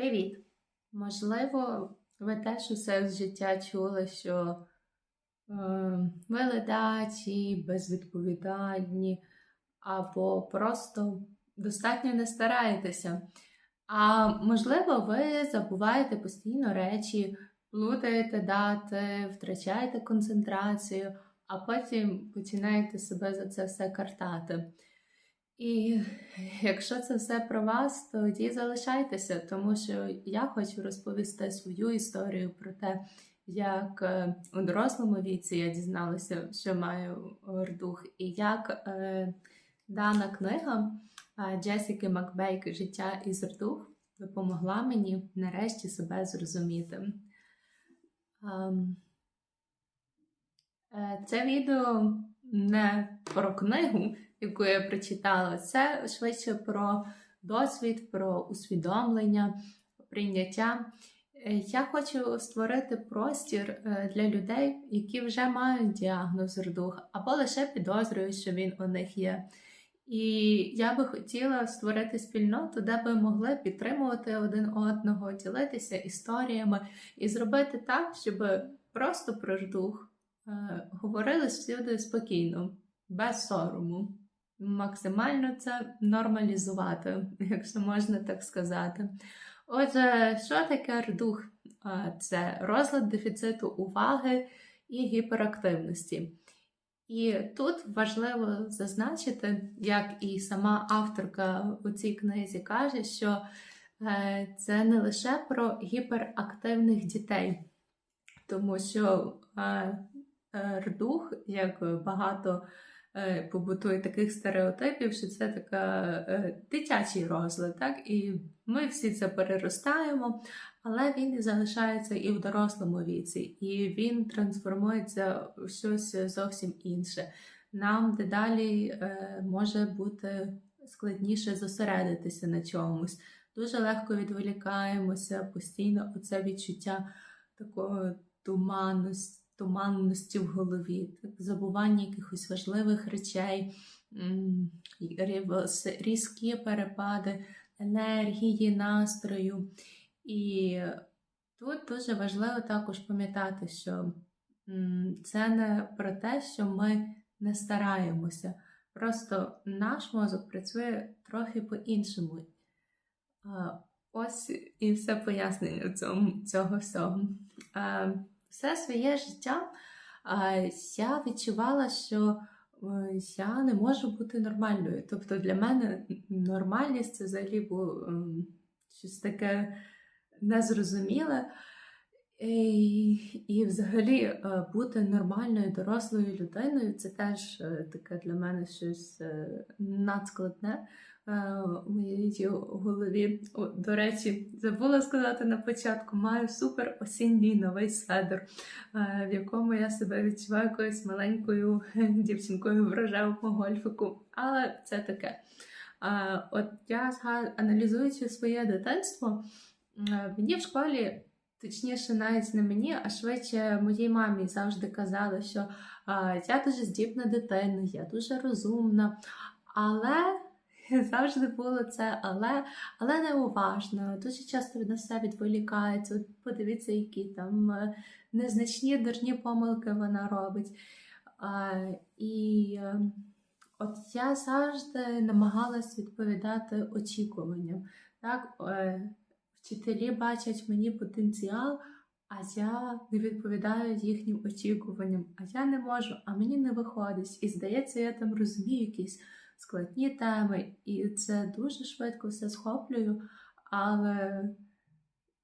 Привіт! Можливо, ви теж усе з життя чули, що е, ви ледаті, безвідповідальні, або просто достатньо не стараєтеся. А можливо, ви забуваєте постійно речі, плутаєте дати, втрачаєте концентрацію, а потім починаєте себе за це все картати. І якщо це все про вас, тоді залишайтеся, тому що я хочу розповісти свою історію про те, як е, у дорослому віці я дізналася, що маю ордух, і як е, дана книга е, Джесіки Макбейк Життя із ордух допомогла мені нарешті себе зрозуміти. Ем, е, це відео не про книгу яку я прочитала, це швидше про досвід, про усвідомлення, прийняття. Е, я хочу створити простір е, для людей, які вже мають діагноз рдух, або лише підозрюють, що він у них є. І я би хотіла створити спільноту, де би могли підтримувати один одного, ділитися історіями і зробити так, щоб просто про рдух е, говорили всюди спокійно, без сорому максимально це нормалізувати, якщо можна так сказати. Отже, що таке рдух? Це розлад дефіциту уваги і гіперактивності. І тут важливо зазначити, як і сама авторка у цій книзі каже, що е, це не лише про гіперактивних дітей, тому що е, рдух, як багато Е, побутує таких стереотипів, що це така е, дитячий розлад, так? І ми всі це переростаємо, але він залишається і в дорослому віці, і він трансформується в щось зовсім інше. Нам дедалі е, може бути складніше зосередитися на чомусь. Дуже легко відволікаємося, постійно оце відчуття такої туманності туманності в голові, забування якихось важливих речей, різкі перепади енергії, настрою. І тут дуже важливо також пам'ятати, що це не про те, що ми не стараємося. Просто наш мозок працює трохи по-іншому. Ось і все пояснення цього всього все своє життя я відчувала, що е, я не можу бути нормальною. Тобто для мене нормальність це взагалі було ем, щось таке незрозуміле. І, і взагалі е, бути нормальною дорослою людиною це теж е, таке для мене щось надскладне. Е, у моїй голові. О, До речі, забула сказати на початку, маю супер осінній новий сведер, е, в якому я себе відчуваю якоюсь маленькою дівчинкою в рожевому гольфику. Але це таке. Е, от я аналізуючи своє дитинство, мені в школі. Точніше, навіть не мені, а швидше моїй мамі завжди казали, що я дуже здібна дитина, я дуже розумна. Але Завжди було це, але але неуважно. Дуже часто від нас все відволікається. От Подивіться, які там е, незначні дурні помилки вона робить. А, І е, от я завжди намагалась відповідати очікуванням. Так, е, Вчителі бачать мені потенціал, а я не відповідаю їхнім очікуванням. А я не можу, а мені не виходить. І здається, я там розумію якісь складні теми, і це дуже швидко все схоплюю, але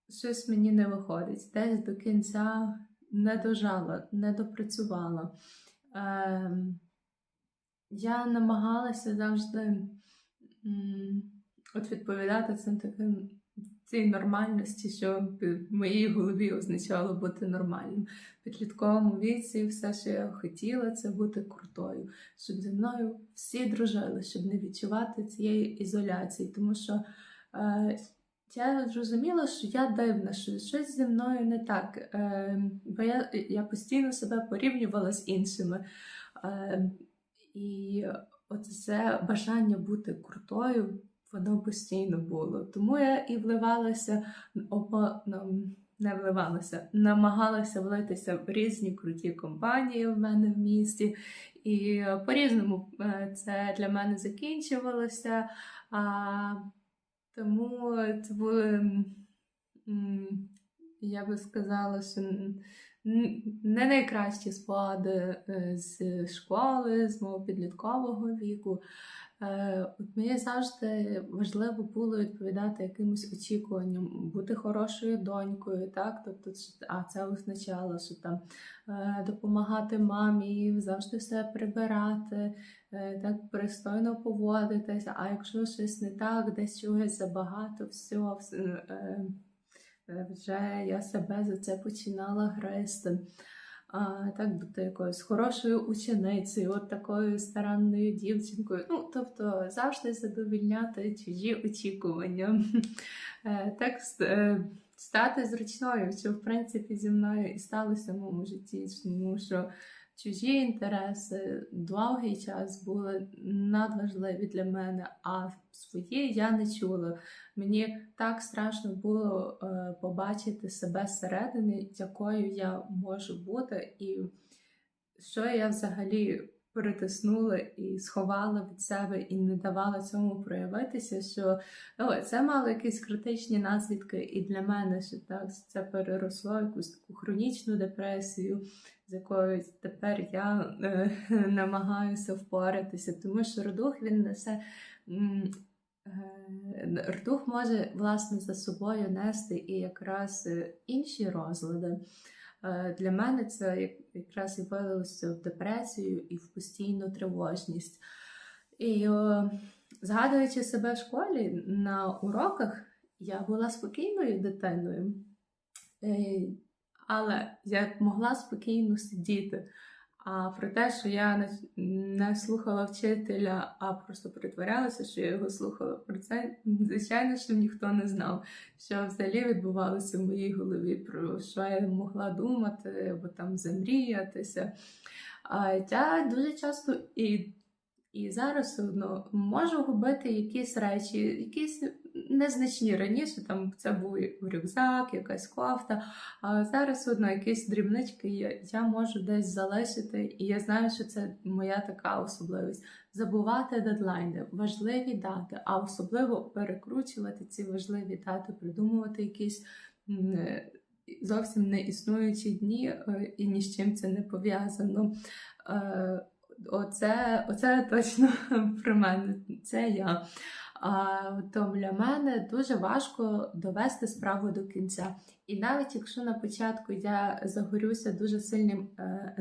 щось мені не виходить. Десь до кінця не дожала, не допрацювала. Ем, Я намагалася завжди от відповідати цим таким цій нормальності, що в моїй голові означало бути нормальним. В підлітковому віці все, що я хотіла, це бути крутою, щоб зі мною всі дружили, щоб не відчувати цієї ізоляції. Тому що е, я зрозуміла, що я дивна, що щось зі мною не так. Е, бо я, я постійно себе порівнювала з іншими. Е, і Оце бажання бути крутою воно постійно було. Тому я і вливалася, опа, не вливалася, намагалася влитися в різні круті компанії в мене в місті. І по-різному е, це для мене закінчувалося. А, Тому це були, я би сказала, що не найкращі спогади е, з школи, з мого підліткового віку. Е, От мені завжди важливо було відповідати якимось очікуванням, бути хорошою донькою, так? Тобто, а це означало, що там е, допомагати мамі, завжди все прибирати, е, так пристойно поводитися. А якщо щось не так, десь чогось забагато, все, вже я себе за це починала гризти. А, так бути якоюсь хорошою ученицею, от такою старанною дівчинкою. Ну, тобто завжди задовільняти чужі очікування. Е, Так е, стати зручною, що в принципі зі мною і сталося в моєму житті, тому що чужі інтереси довгий час були надважливі для мене, а свої я не чула. Мені так страшно було е, побачити себе зсередини, якою я можу бути, і що я взагалі перетиснула і сховала від себе і не давала цьому проявитися, що ну, це мало якісь критичні наслідки і для мене, що так це переросло якусь таку хронічну депресію, з якою тепер я е, намагаюся впоратися, тому що родух він несе. Е, Ртух може власне за собою нести і якраз е, інші розлади. Е, Для мене це якраз і вилилося в депресію і в постійну тривожність. І згадуючи себе в школі на уроках, я була спокійною дитиною, але я могла спокійно сидіти. А про те, що я не, слухала вчителя, а просто притворялася, що я його слухала, про це, звичайно, що ніхто не знав, що взагалі відбувалося в моїй голові, про що я могла думати, або там замріятися. А я дуже часто і, і зараз одно можу губити якісь речі, якісь незначні раніше, там це був рюкзак, якась кофта. А зараз одно якісь дрібнички я, я можу десь залишити, і я знаю, що це моя така особливість. Забувати дедлайни, важливі дати, а особливо перекручувати ці важливі дати, придумувати якісь е, зовсім не існуючі дні, е, і ні з чим це не пов'язано. Е, Оце, оце точно про мене. Це я. То для мене дуже важко довести справу до кінця. І навіть якщо на початку я загорюся дуже сильним е,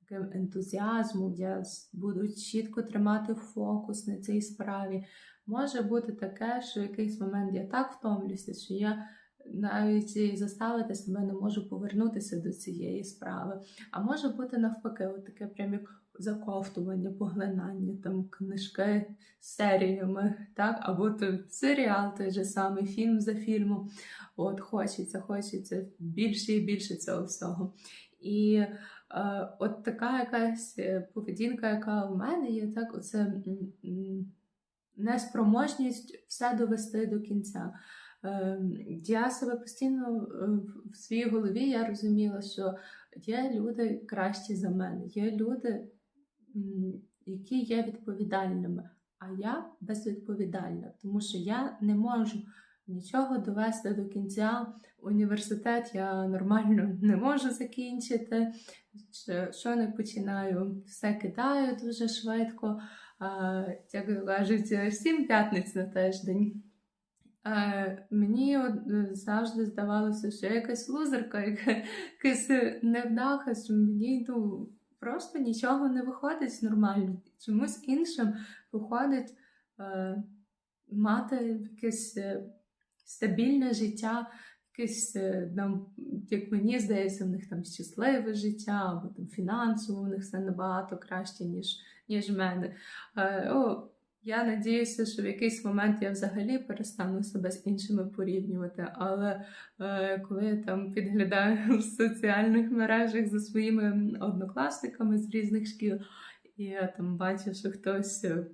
таким ентузіазмом, я буду чітко тримати фокус на цій справі, може бути таке, що в якийсь момент я так втомлюся, що я навіть заставити себе не можу повернутися до цієї справи. А може бути навпаки, от таке прям як заковтування, поглинання, там книжки з серіями, так? або то серіал той же самий, фільм за фільмом. От хочеться, хочеться більше і більше цього всього. І е, от така якась е, поведінка, яка в мене є, так, оце неспроможність все довести до кінця. Е, Я себе постійно е, в своїй голові я розуміла, що є люди кращі за мене, є люди, які є відповідальними, а я безвідповідальна, тому що я не можу нічого довести до кінця. Університет я нормально не можу закінчити. Що не починаю, все кидаю дуже швидко. Як кажуть, сім п'ятниць на тиждень. Е, мені е, завжди здавалося, що я якась лузерка, якась невдаха, що мені ну, просто нічого не виходить нормально. Чомусь іншим виходить е, мати якесь стабільне життя, якесь, як мені здається, в них там щасливе життя, або там фінансово у них все набагато краще, ніж, ніж в мене. О, я надіюся, що в якийсь момент я взагалі перестану себе з іншими порівнювати. Але е, коли я там підглядаю в соціальних мережах за своїми однокласниками з різних шкіл, і я там бачу, що хтось е,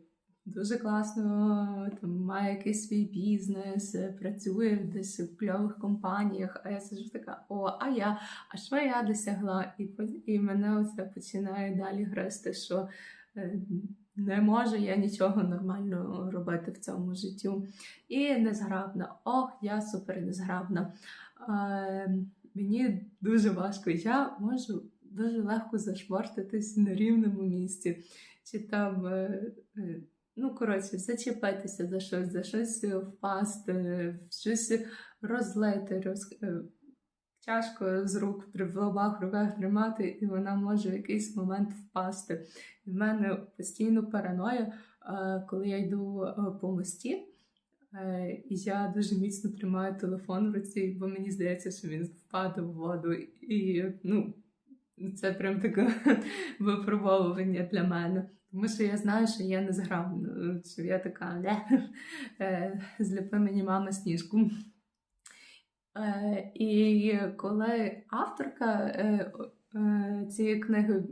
дуже класно там, має якийсь свій бізнес, е, працює десь в кльових компаніях, а я сиджу така, о, а я, а що я досягла? І, і мене оце починає далі грести, що е, не можу я нічого нормального робити в цьому життю. І незграбна. Ох, я супер незграбна. Е, мені дуже важко. Я можу дуже легко зашвартитись на рівному місці. Чи там, е, е, ну, коротше, зачепитися за щось, за щось впасти, в щось розлити, роз... тяжко з рук в обох руках тримати, і вона може в якийсь момент впасти. В мене постійно параноя, е, коли я йду е, по мості. Е, І я дуже міцно тримаю телефон в руці, бо мені здається, що він впаде в воду. І ну, це прям таке випробовування для мене. Тому що я знаю, що я не зграбна, що я така «Ле, е, зліпи мені мама сніжку. Е, І коли авторка е, е, цієї книги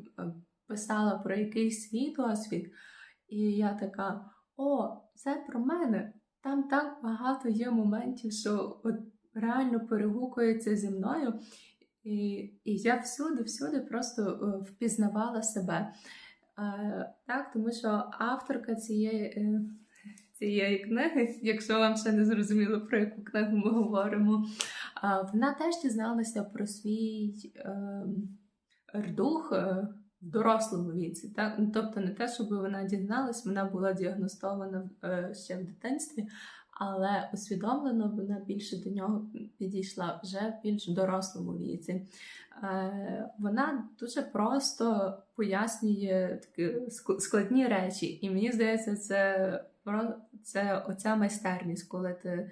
писала про якийсь свій досвід, і я така: о, це про мене. Там так багато є моментів, що от реально перегукується зі мною. І, і я всюди, всюди просто впізнавала себе. Так, тому що авторка цієї, цієї книги, якщо вам ще не зрозуміло, про яку книгу ми говоримо, вона теж дізналася про свій е, рдух е, в дорослому віці. Так? Ну, тобто не те, щоб вона дізналась, вона була діагностована е, ще в дитинстві, але усвідомлено вона більше до нього підійшла вже в більш дорослому віці. Е, Вона дуже просто пояснює такі складні речі, і мені здається, це це оця майстерність, коли ти е,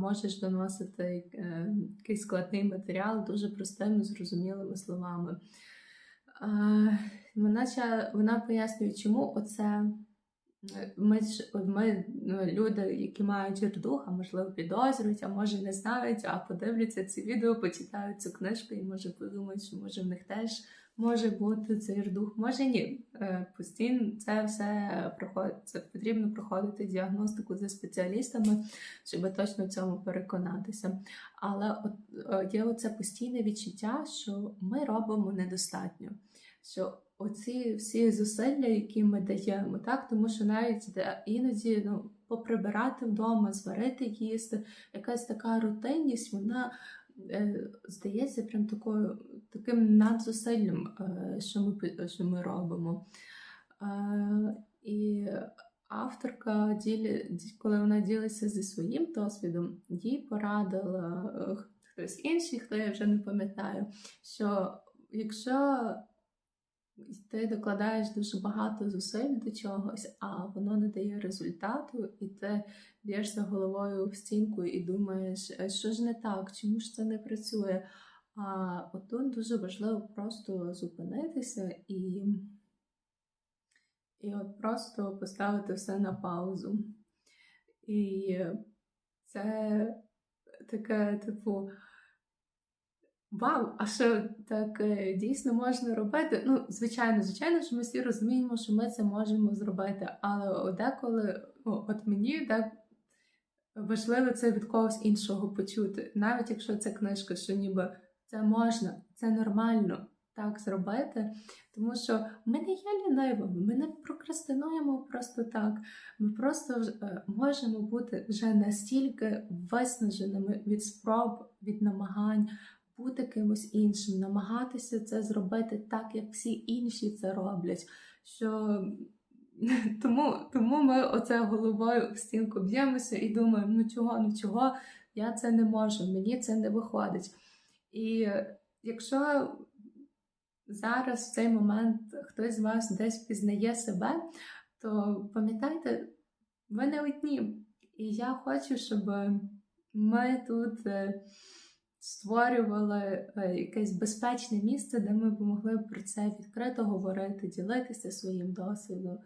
можеш доносити е, якийсь складний матеріал дуже простими, зрозумілими словами. Е, Вона, вона пояснює, чому оце. Е, Ми, ж- ми ну, люди, які мають рдух, а можливо підозрюють, а може не знають, а подивляться це відео, почитають цю книжку і може подумають, що може в них теж може бути цей рдух, може ні. Е, Постійно це все проходить, це потрібно проходити діагностику зі спеціалістами, щоб точно в цьому переконатися. Але от е, є оце постійне відчуття, що ми робимо недостатньо. Що оці всі зусилля, які ми даємо, так тому що навіть де іноді ну, поприбирати вдома, зварити їсти, якась така рутинність, вона е, здається прям такою таким надзусиллям, е, що ми що ми робимо. Е, і авторка ділі, коли вона ділиться зі своїм досвідом, їй порадила е, хтось інший, хто я вже не пам'ятаю, що якщо ти докладаєш дуже багато зусиль до чогось, а воно не дає результату, і ти б'єшся головою в стінку і думаєш, «Е, що ж не так, чому ж це не працює. А от тут дуже важливо просто зупинитися і, і от просто поставити все на паузу. І це таке, типу, Вау, а що так е, дійсно можна робити? Ну, звичайно, звичайно, що ми всі розуміємо, що ми це можемо зробити, але деколи, от мені так важливо це від когось іншого почути, навіть якщо це книжка, що ніби це можна, це нормально так зробити, тому що ми не є лінивими, ми не прокрастинуємо просто так. Ми просто е, можемо бути вже настільки виснаженими від спроб, від намагань бути кимось іншим, намагатися це зробити так, як всі інші це роблять. Що тому, тому ми оце головою в стінку б'ємося і думаємо, ну чого, ну чого, я це не можу, мені це не виходить. І якщо зараз в цей момент хтось з вас десь пізнає себе, то пам'ятайте, ви не одні. І я хочу, щоб ми тут е, створювали е, якесь безпечне місце, де ми б могли про це відкрито говорити, ділитися своїм досвідом.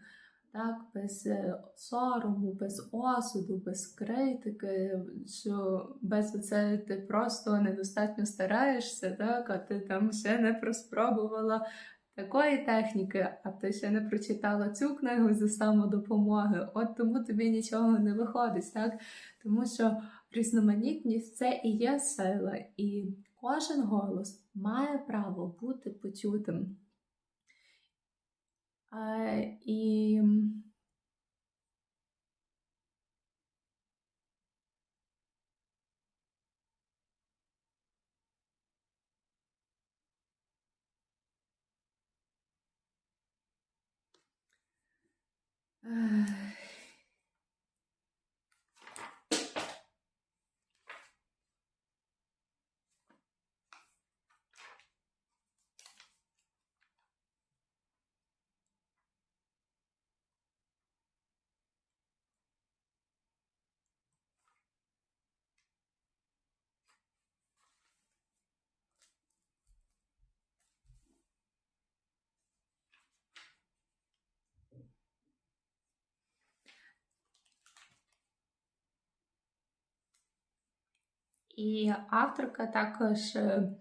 Так, без е, сорому, без осуду, без критики, що без це ти просто недостатньо стараєшся, так, а ти там ще не проспробувала такої техніки, а ти ще не прочитала цю книгу за самодопомоги, от тому тобі нічого не виходить, так? Тому що різноманітність це і є сила, і кожен голос має право бути почутим. І Ех. І авторка також, е,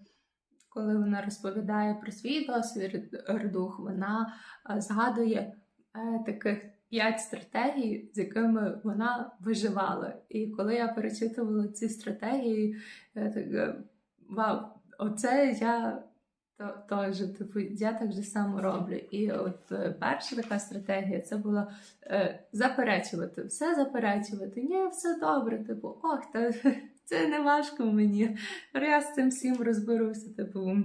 коли вона розповідає про свій досвід редух, вона е, згадує е, таких п'ять стратегій, з якими вона виживала. І коли я перечитувала ці стратегії, я так вау, оце я теж, типу, я так же само роблю. І от перша така стратегія це була е, заперечувати, все заперечувати. Ні, все добре, типу, ох, та це не важко мені. Я з цим всім розберуся. Типу,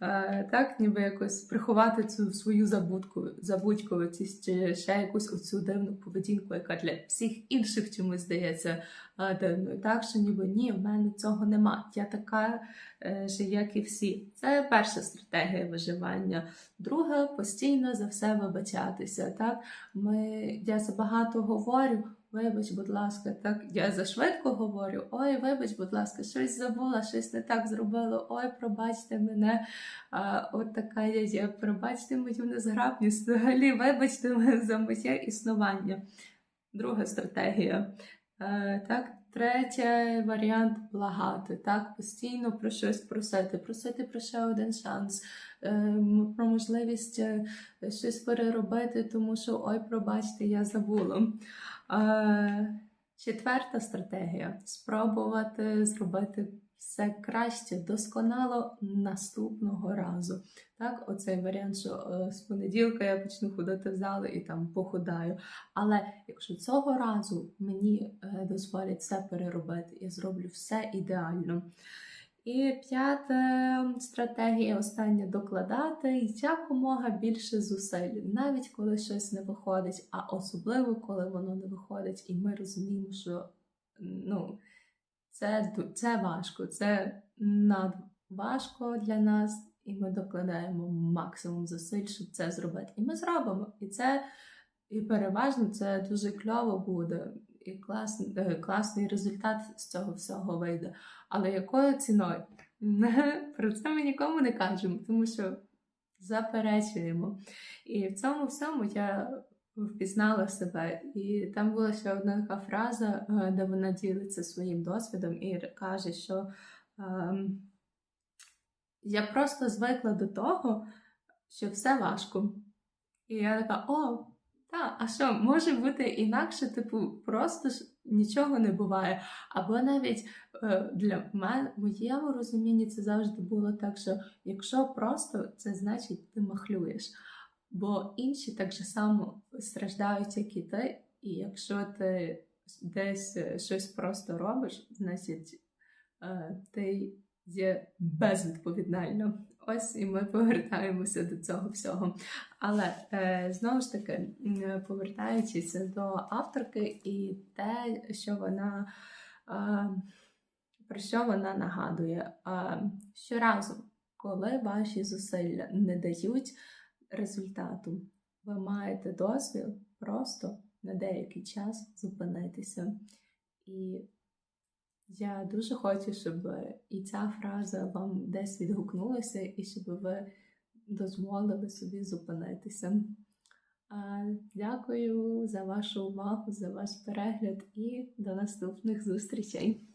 е, так, ніби якось приховати цю свою забудку, забудьковитість чи ще якусь оцю дивну поведінку, яка для всіх інших чомусь здається е, дивною. Так, що ніби ні, в мене цього нема. Я така е, ж, як і всі. Це перша стратегія виживання. Друга постійно за все вибачатися. Так, ми я забагато говорю. Вибач, будь ласка, так я зашвидко говорю. Ой, вибач, будь ласка, щось забула, щось не так зробила. Ой, пробачте мене. А, От така я є. Пробачте мою незграбність. Взагалі, вибачте мене за моє існування. Друга стратегія. А, так, Третій варіант благати, так, постійно про щось просити, просити про ще один шанс, ем, про можливість е, щось переробити, тому що ой, пробачте, я забула. Четверта стратегія спробувати зробити все краще, досконало наступного разу. Так, Оцей варіант, що е, з понеділка я почну ходити в зали і там похудаю. Але якщо цього разу мені е, дозволять все переробити, я зроблю все ідеально. І п'ята стратегія остання докладати якомога більше зусиль, навіть коли щось не виходить, а особливо коли воно не виходить, і ми розуміємо, що ну, це це важко, це надважко для нас, і ми докладаємо максимум зусиль, щоб це зробити. І ми зробимо. І це і переважно це дуже кльово буде і клас, е, класний результат з цього всього вийде. Але якою ціною? Про це ми нікому не кажемо, тому що заперечуємо. І в цьому всьому я впізнала себе. І там була ще одна така фраза, е, де вона ділиться своїм досвідом і каже, що ем, я просто звикла до того, що все важко. І я така, о, так, а що, може бути інакше, типу, просто ж нічого не буває. Або навіть е, для мене, моєму розумінні, це завжди було так, що якщо просто, це значить ти махлюєш. Бо інші так же само страждають, як і ти, і якщо ти десь е, щось просто робиш, значить е, ти є безвідповідально. Ось і ми повертаємося до цього всього. Але е, знову ж таки, повертаючись до авторки і те, що вона про що вона нагадує, е, щоразу, коли ваші зусилля не дають результату, ви маєте дозвіл просто на деякий час зупинитися. І я дуже хочу, щоб і ця фраза вам десь відгукнулася, і щоб ви дозволили собі зупинитися. Дякую за вашу увагу, за ваш перегляд і до наступних зустрічей!